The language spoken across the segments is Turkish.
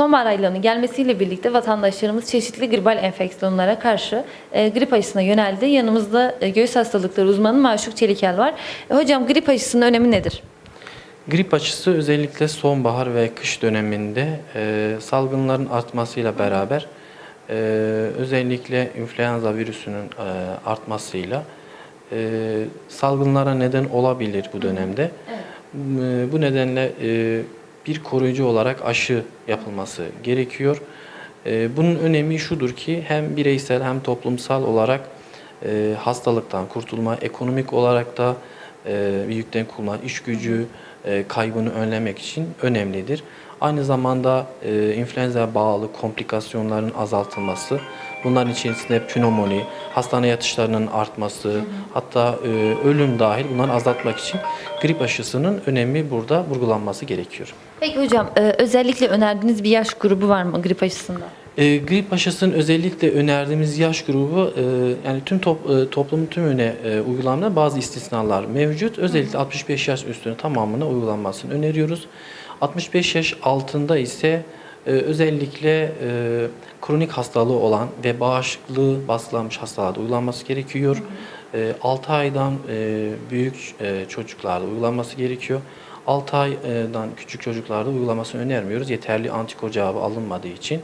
Sonbahar aylarının gelmesiyle birlikte vatandaşlarımız çeşitli gribal enfeksiyonlara karşı e, grip aşısına yöneldi. Yanımızda e, göğüs hastalıkları uzmanı Maşuk Çelikel var. E, hocam grip aşısının önemi nedir? Grip aşısı özellikle sonbahar ve kış döneminde e, salgınların artmasıyla beraber e, özellikle influenza virüsünün e, artmasıyla e, salgınlara neden olabilir bu dönemde. E, bu nedenle e, bir koruyucu olarak aşı yapılması gerekiyor. E, bunun önemi şudur ki hem bireysel hem toplumsal olarak e, hastalıktan kurtulma, ekonomik olarak da e, bir yükten kurtulma, iş gücü e, kaybını önlemek için önemlidir. Aynı zamanda e, influenza bağlı komplikasyonların azaltılması, bunların içerisinde pnömoni, hastane yatışlarının artması, hatta e, ölüm dahil bunları azaltmak için grip aşısının önemi burada vurgulanması gerekiyor. Peki hocam e, özellikle önerdiğiniz bir yaş grubu var mı grip aşısında? E, grip aşısının özellikle önerdiğimiz yaş grubu e, yani tüm top, e, toplumun tümüne e, uygulamada bazı istisnalar mevcut. Özellikle 65 yaş üstüne tamamına uygulanmasını öneriyoruz. 65 yaş altında ise e, özellikle e, kronik hastalığı olan ve bağışıklığı baskılanmış hastalarda uygulanması gerekiyor. E, 6 aydan e, büyük e, çocuklarda uygulanması gerekiyor. 6 aydan küçük çocuklarda uygulamasını önermiyoruz. Yeterli antikor cevabı alınmadığı için.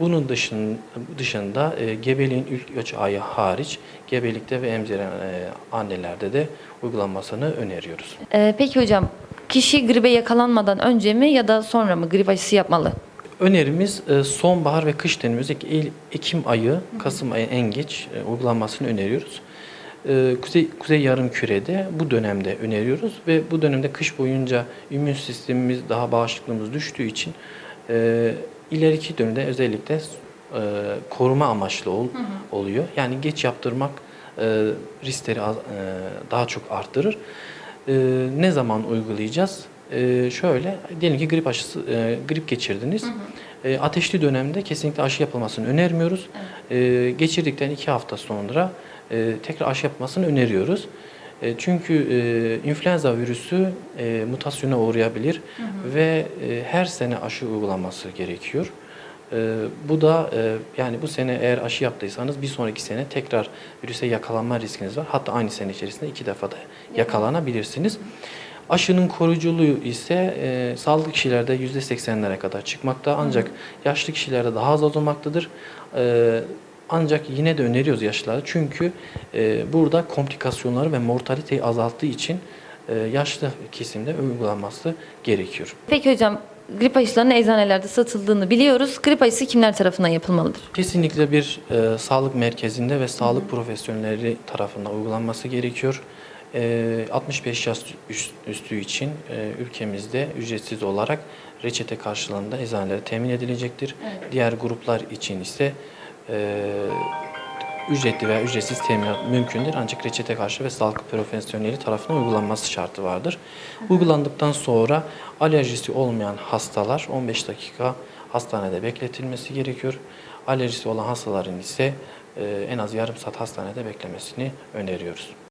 Bunun dışın, dışında e, gebeliğin ilk 3 ayı hariç gebelikte ve emziren e, annelerde de uygulanmasını öneriyoruz. E, peki hocam kişi gribe yakalanmadan önce mi ya da sonra mı grip aşısı yapmalı? Önerimiz e, sonbahar ve kış Eylül- Ekim ayı, Kasım ayı en geç e, uygulanmasını öneriyoruz. E, Kuzey, Kuzey Yarımküre'de bu dönemde öneriyoruz ve bu dönemde kış boyunca immün sistemimiz daha bağışıklığımız düştüğü için ileriki dönemde özellikle koruma amaçlı ol- oluyor. Yani geç yaptırmak riskleri daha çok arttırır. Ne zaman uygulayacağız? E, şöyle, diyelim ki grip aşısı, e, grip geçirdiniz. E, ateşli dönemde kesinlikle aşı yapılmasını önermiyoruz. E, geçirdikten iki hafta sonra e, tekrar aşı yapılmasını öneriyoruz. E, çünkü e, influenza virüsü e, mutasyona uğrayabilir ve e, her sene aşı uygulanması gerekiyor. E, bu da e, yani bu sene eğer aşı yaptıysanız bir sonraki sene tekrar virüse yakalanma riskiniz var. Hatta aynı sene içerisinde iki defa da yakalanabilirsiniz. Aşının koruyuculuğu ise e, sağlıklı kişilerde %80'lere kadar çıkmakta ancak yaşlı kişilerde daha az olmaktadır. E, ancak yine de öneriyoruz yaşlılara çünkü e, burada komplikasyonları ve mortaliteyi azalttığı için e, yaşlı kesimde uygulanması gerekiyor. Peki hocam grip aşılarının eczanelerde satıldığını biliyoruz. Grip aşısı kimler tarafından yapılmalıdır? Kesinlikle bir e, sağlık merkezinde ve sağlık profesyonelleri tarafından uygulanması gerekiyor. E, 65 yaş üst- üstü için e, ülkemizde ücretsiz olarak reçete karşılığında eczanelere temin edilecektir. Diğer gruplar için ise e, ücretli veya ücretsiz teminat mümkündür ancak reçete karşı ve sağlık profesyoneli tarafından uygulanması şartı vardır. Uygulandıktan sonra alerjisi olmayan hastalar 15 dakika hastanede bekletilmesi gerekiyor. Alerjisi olan hastaların ise e, en az yarım saat hastanede beklemesini öneriyoruz.